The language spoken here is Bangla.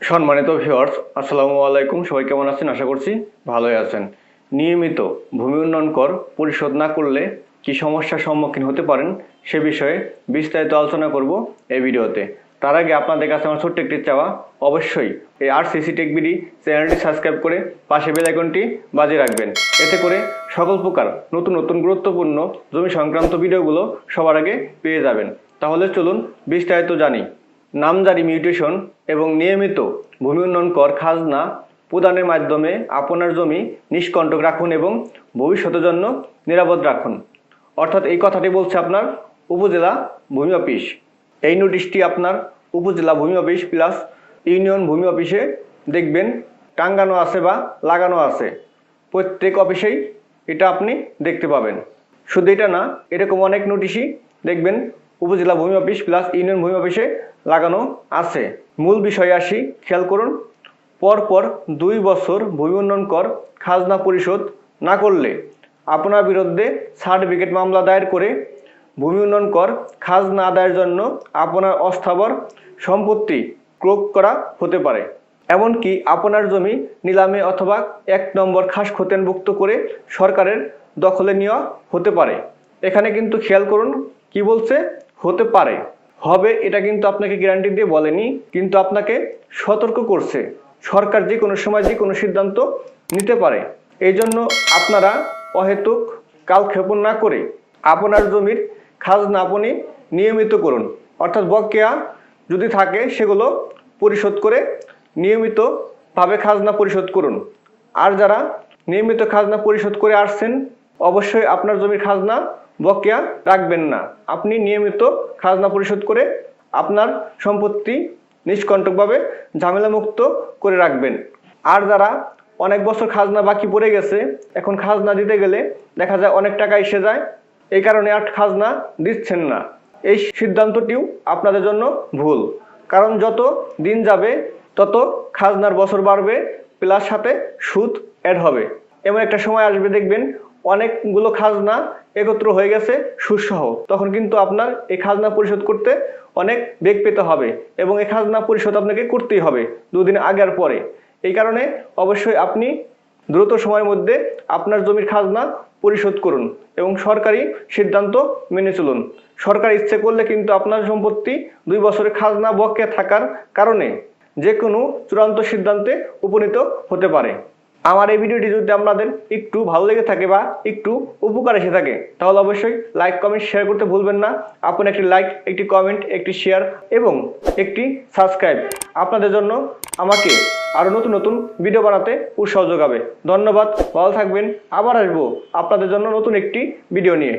সম্মানিত ভিউয়ার্স আসসালামু আলাইকুম। সবাই কেমন আছেন? আশা করছি ভালোই আছেন। নিয়মিত ভূমি উন্নয়ন কর পরিশোধ না করলে কি সমস্যার সম্মুখীন হতে পারেন সে বিষয়ে বিস্তারিত আলোচনা করব এই ভিডিওতে। তার আগে আপনাদের কাছে আমার ছোট্ট একটি চাওয়া। অবশ্যই এই আর সিসি টেক বিডি চ্যানেলটি সাবস্ক্রাইব করে পাশে বেল আইকনটি বাজিয়ে রাখবেন। এতে করে সকল প্রকার নতুন নতুন গুরুত্বপূর্ণ জমি সংক্রান্ত ভিডিওগুলো সবার আগে পেয়ে যাবেন। তাহলে চলুন বিস্তারিত জানি। নামজারি মিউটেশন এবং নিয়মিত ভূমি উন্নয়ন কর খাজনা প্রদানের মাধ্যমে আপনার জমি নিষ্কণ্টক রাখুন এবং ভবিষ্যতের জন্য নিরাপদ রাখুন। অর্থাৎ এই কথাটি বলছে আপনার উপজেলা ভূমি অফিস। এই নোটিশটি আপনার উপজেলা ভূমি অফিস প্লাস ইউনিয়ন ভূমি অফিসে দেখবেন, টাঙ্গানো আছে বা লাগানো আছে। প্রত্যেক অফিসেই এটা আপনি দেখতে পাবেন। শুধু এটা না, এরকম অনেক নোটিশই দেখবেন, উপজেলা ভূমি অফিস প্লাস ইউনিয়ন ভূমি অফিসে লাগানো আছে। মূল বিষয়ে আসি, খেয়াল করুন। পরপর দুই বছর ভূমি উন্নয়ন কর, খাজনা পরিশোধ না করলে আপনার বিরুদ্ধে সার্টিফিকেট মামলা দায়ের করে ভূমি উন্নয়ন কর, খাজনা আদায়ের জন্য আপনার অস্থাবর সম্পত্তি ক্রোক করা হতে পারে। এমনকি আপনার জমি নিলামে অথবা এক নম্বর খাস খতিয়ানভুক্ত করে সরকারের দখলে নেওয়া হতে পারে। এখানে কিন্তু খেয়াল করুন কি বলছে, হতে পারে। হবে, এটা কিন্তু আপনাকে গ্যারান্টি দিয়ে বলেনি, কিন্তু আপনাকে সতর্ক করছে। সরকার যে কোনো সময় যে কোনো সিদ্ধান্ত নিতে পারে। এই জন্য আপনারা অহেতুক কালক্ষেপণ না করে আপনার জমির খাজনা আপনি নিয়মিত করুন। অর্থাৎ বকেয়া যদি থাকে, সেগুলো পরিশোধ করে নিয়মিতভাবে খাজনা পরিশোধ করুন। আর যারা নিয়মিত খাজনা পরিশোধ করে আসছেন, অবশ্যই আপনার জমির খাজনা বকেয়া রাখবেন না। আপনি নিয়মিত খাজনা পরিশোধ করে আপনার সম্পত্তি নিষ্কণ্টকভাবে ঝামেলামুক্ত করে রাখবেন। আর যারা অনেক বছর খাজনা বাকি পড়ে গেছে, এখন খাজনা দিতে গেলে দেখা যায় অনেক টাকা এসে যায়। এই কারণে আর খাজনা দিচ্ছেন না। এই সিদ্ধান্তটিও আপনাদের জন্য ভুল। কারণ যত দিন যাবে, তত খাজনার বছর বাড়বে, প্লাস সাথে সুদ অ্যাড হবে। এমন একটা সময় আসবে, দেখবেন অনেকগুলো খাজনা একত্র হয়ে গেছে, সুসহ। তখন কিন্তু আপনার এই খাজনা পরিশোধ করতে অনেক বেগ পেতে হবে এবং এই খাজনা পরিশোধ আপনাকে করতেই হবে দুদিন আগের পরে। এই কারণে অবশ্যই আপনি দ্রুত সময়ের মধ্যে আপনার জমির খাজনা পরিশোধ করুন এবং সরকারি সিদ্ধান্ত মেনে চলুন। সরকার ইচ্ছে করলে কিন্তু আপনার সম্পত্তি দুই বছরের খাজনা বকেয়া থাকার কারণে যে কোনো চূড়ান্ত সিদ্ধান্তে উপনীত হতে পারে। আমার এই ভিডিওটি যদি আপনাদের একটু ভালো লেগে থাকে বা একটু উপকার এসে থাকে, তাহলে অবশ্যই লাইক কমেন্ট শেয়ার করতে ভুলবেন না। আপনি একটি লাইক একটি কমেন্ট একটি শেয়ার এবং একটি সাবস্ক্রাইব আপনাদের জন্য আমাকে আরও নতুন নতুন ভিডিও বানাতে উৎসাহ যোগাবে। ধন্যবাদ, ভালো থাকবেন। আবার আসব আপনাদের জন্য নতুন একটি ভিডিও নিয়ে।